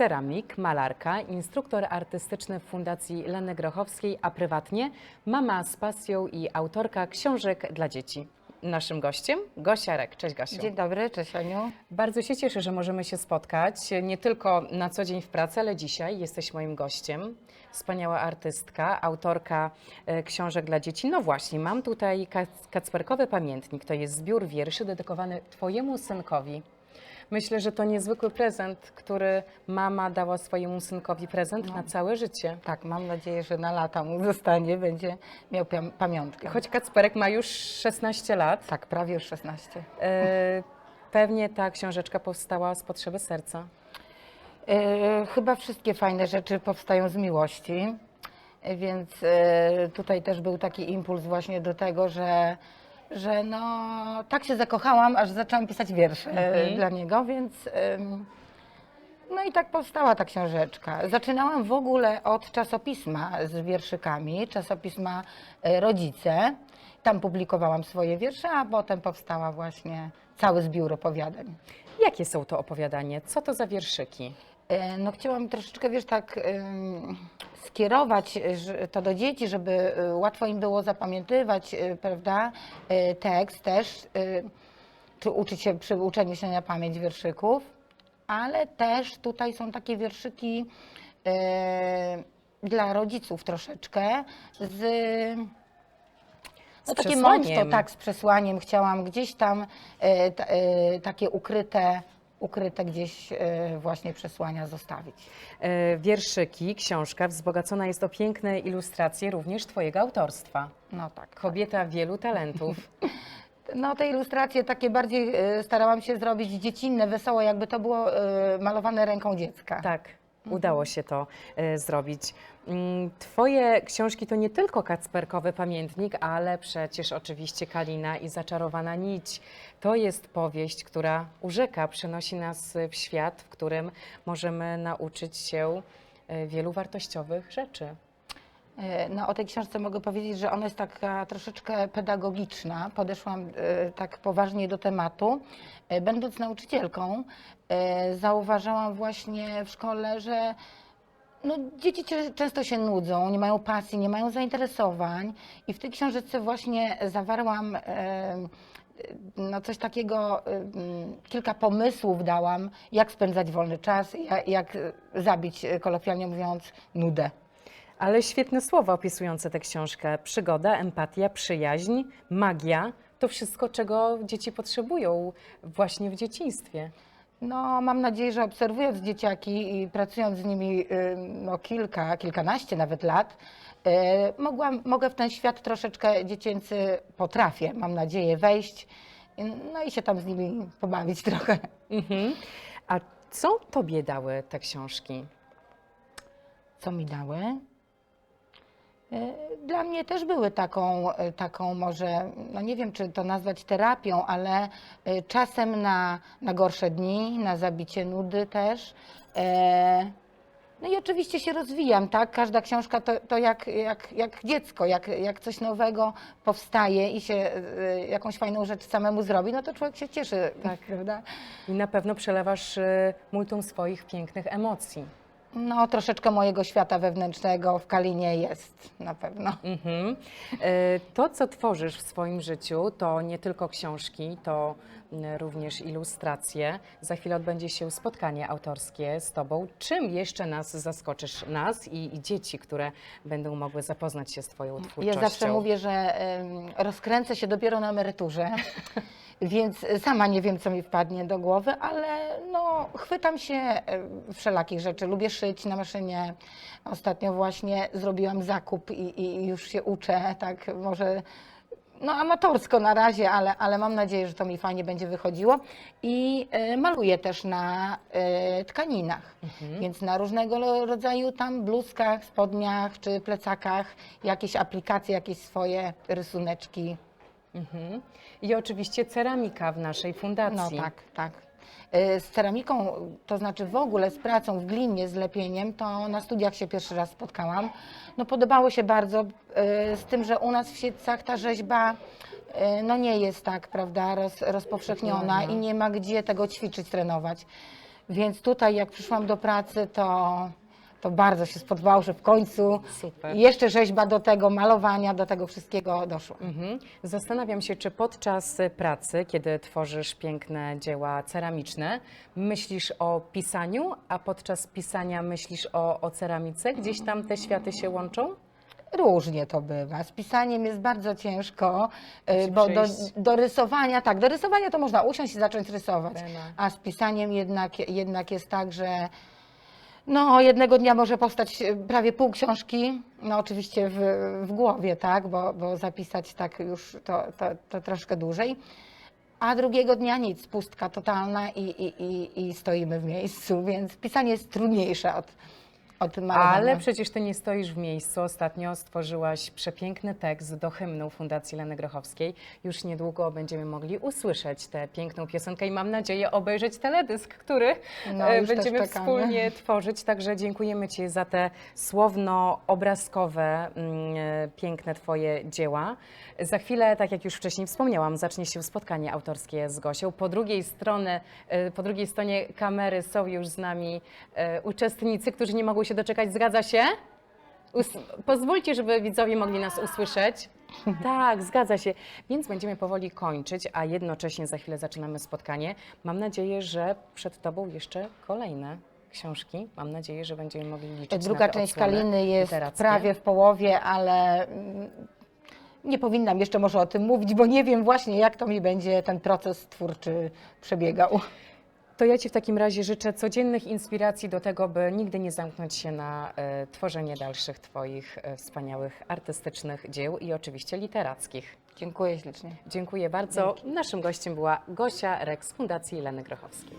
ceramik, malarka, instruktor artystyczny w Fundacji Leny Grochowskiej, a prywatnie mama z pasją i autorka książek dla dzieci. Naszym gościem Gosia Rek. Cześć Gosiu. Dzień dobry, cześć Aniu. Bardzo się cieszę, że możemy się spotkać, nie tylko na co dzień w pracy, ale dzisiaj jesteś moim gościem. Wspaniała artystka, autorka e, książek dla dzieci. No właśnie, mam tutaj kac- kacperkowy pamiętnik. To jest zbiór wierszy dedykowany Twojemu synkowi. Myślę, że to niezwykły prezent, który mama dała swojemu synkowi prezent na całe życie. Tak, mam nadzieję, że na lata mu zostanie, będzie miał pamiątkę. Choć Kacperek ma już 16 lat, Tak, prawie już 16. e, pewnie ta książeczka powstała z potrzeby serca. E, chyba wszystkie fajne rzeczy powstają z miłości, więc e, tutaj też był taki impuls właśnie do tego, że, że no, tak się zakochałam, aż zaczęłam pisać wiersze e, Mhm. dla niego, więc no i tak powstała ta książeczka. Zaczynałam w ogóle od czasopisma z wierszykami, czasopisma e, Rodzice. Tam publikowałam swoje wiersze, a potem powstała właśnie cały zbiór opowiadań. Jakie są to opowiadanie? Co to za wierszyki? E, No chciałam troszeczkę, wiesz, tak skierować to do dzieci, żeby e, łatwo im było zapamiętywać, e, prawda, tekst też, czy uczyć się przy uczeniu się na pamięć wierszyków, ale też tutaj są takie wierszyki dla rodziców troszeczkę z no, takie motto, tak, z przesłaniem. Chciałam gdzieś tam ta, e, takie ukryte, ukryte gdzieś e, właśnie przesłania zostawić. E, Wierszyki, książka wzbogacona jest o piękne ilustracje również Twojego autorstwa. No tak. Kobieta wielu talentów. No te ilustracje takie bardziej e, starałam się zrobić dziecinne, wesołe, jakby to było malowane ręką dziecka. Tak, udało się to e, zrobić. Mm, Twoje książki to nie tylko kacperkowy pamiętnik, ale przecież oczywiście Kalina i Zaczarowana Nić. To jest powieść, która urzeka, przenosi nas w świat, w którym możemy nauczyć się e, wielu wartościowych rzeczy. E, No, o tej książce mogę powiedzieć, że ona jest taka troszeczkę pedagogiczna. Podeszłam e, tak poważnie do tematu. E, Będąc nauczycielką, zauważałam właśnie w szkole, że no, dzieci często się nudzą, nie mają pasji, nie mają zainteresowań. I w tej książeczce właśnie zawarłam no, coś takiego, e, m, kilka pomysłów dałam, jak spędzać wolny czas, jak, zabić, kolokwialnie mówiąc, nudę. Ale świetne słowa opisujące tę książkę. Przygoda, empatia, przyjaźń, magia to wszystko, czego dzieci potrzebują właśnie w dzieciństwie. No, mam nadzieję, że obserwując dzieciaki i pracując z nimi y, no, kilka, kilkanaście nawet lat, y, mogłam, mogę w ten świat troszeczkę dziecięcy potrafię, mam nadzieję, wejść y, no i się tam z nimi pobawić trochę. Mhm. A co tobie dały te książki? Co mi dały? Y, Dla mnie też były taką, y, taką może, no nie wiem czy to nazwać terapią, ale y, czasem na, na gorsze dni, na zabicie nudy też. E, No i oczywiście się rozwijam, tak? Każda książka to, to jak, jak, jak dziecko, jak, jak coś nowego powstaje i się jakąś fajną rzecz samemu zrobi, no to człowiek się cieszy, tak, prawda? I na pewno przelewasz multum swoich pięknych emocji. No troszeczkę mojego świata wewnętrznego w Kalinie jest na pewno. Mhm. Y, To, co tworzysz w swoim życiu, to nie tylko książki, to y, również ilustracje. Za chwilę odbędzie się spotkanie autorskie z Tobą. Czym jeszcze nas zaskoczysz, nas i, i dzieci, które będą mogły zapoznać się z Twoją Ja twórczością? zawsze mówię, że em, rozkręcę się dopiero na emeryturze, więc sama nie wiem, co mi wpadnie do głowy, ale no, chwytam się em, wszelakich rzeczy. Lubię szyć na maszynie. Ostatnio właśnie zrobiłam zakup i, i już się uczę, tak może no amatorsko na razie, ale, ale mam nadzieję, że to mi fajnie będzie wychodziło. I e, maluję też na e, tkaninach, więc na różnego rodzaju tam bluzkach, spodniach czy plecakach jakieś aplikacje, jakieś swoje rysuneczki. Mhm. I oczywiście ceramika w naszej No fundacji. tak, tak. E, Z ceramiką, to znaczy w ogóle z pracą w glinie, z lepieniem, to na studiach się pierwszy raz spotkałam. No podobało się bardzo, e, z tym, że u nas w Siedcach ta rzeźba e, no nie jest tak, prawda, roz, rozpowszechniona i nie ma gdzie tego ćwiczyć, trenować. Więc tutaj jak przyszłam do pracy, to, to bardzo się spodobało, że w końcu Super. jeszcze rzeźba do tego, malowania, do tego wszystkiego doszła. Mhm. Zastanawiam się, czy podczas pracy, kiedy tworzysz piękne dzieła ceramiczne, myślisz o pisaniu, a podczas pisania myślisz o, o ceramice? Gdzieś tam te światy się łączą? Różnie to bywa. Z pisaniem jest bardzo ciężko, y, Musi bo do, przyjść. do rysowania, tak, do rysowania to można usiąść i zacząć rysować, Pena. a z pisaniem jednak, jednak jest tak, że no, jednego dnia może powstać y, prawie pół książki, no oczywiście w, w głowie, tak, bo, bo zapisać tak już to, to, to troszkę dłużej. A drugiego dnia nic, pustka totalna i, i, i, i stoimy w miejscu, więc pisanie jest trudniejsze od, Ale przecież ty nie stoisz w miejscu. Ostatnio stworzyłaś przepiękny tekst do hymnu Fundacji Leny Grochowskiej. Już niedługo będziemy mogli usłyszeć tę piękną piosenkę i mam nadzieję obejrzeć teledysk, który No, e, też będziemy wspólnie tworzyć. Także dziękujemy Ci za te słowno-obrazkowe, mm, e, piękne Twoje dzieła. Za chwilę, tak jak już wcześniej wspomniałam, zacznie się spotkanie autorskie z Gosią. Po drugiej, stronie, e, po drugiej stronie kamery są już z nami uczestnicy, którzy nie mogą się doczekać. Zgadza się? Us- pozwólcie, żeby widzowie mogli nas usłyszeć. Tak, zgadza się. Więc będziemy powoli kończyć, a jednocześnie za chwilę zaczynamy spotkanie. Mam nadzieję, że przed Tobą jeszcze kolejne książki. Mam nadzieję, że będziemy mogli liczyć Druga na część Kaliny jest literackie. prawie w połowie, ale mm, nie powinnam jeszcze może o tym mówić, bo nie wiem właśnie, jak to mi będzie ten proces twórczy przebiegał. To ja Ci w takim razie życzę codziennych inspiracji do tego, by nigdy nie zamknąć się na e, tworzenie dalszych Twoich e, wspaniałych artystycznych dzieł i oczywiście literackich. Dziękuję ślicznie. Dziękuję bardzo. Naszym gościem była Gosia Rex z Fundacji Leny Grochowskiej.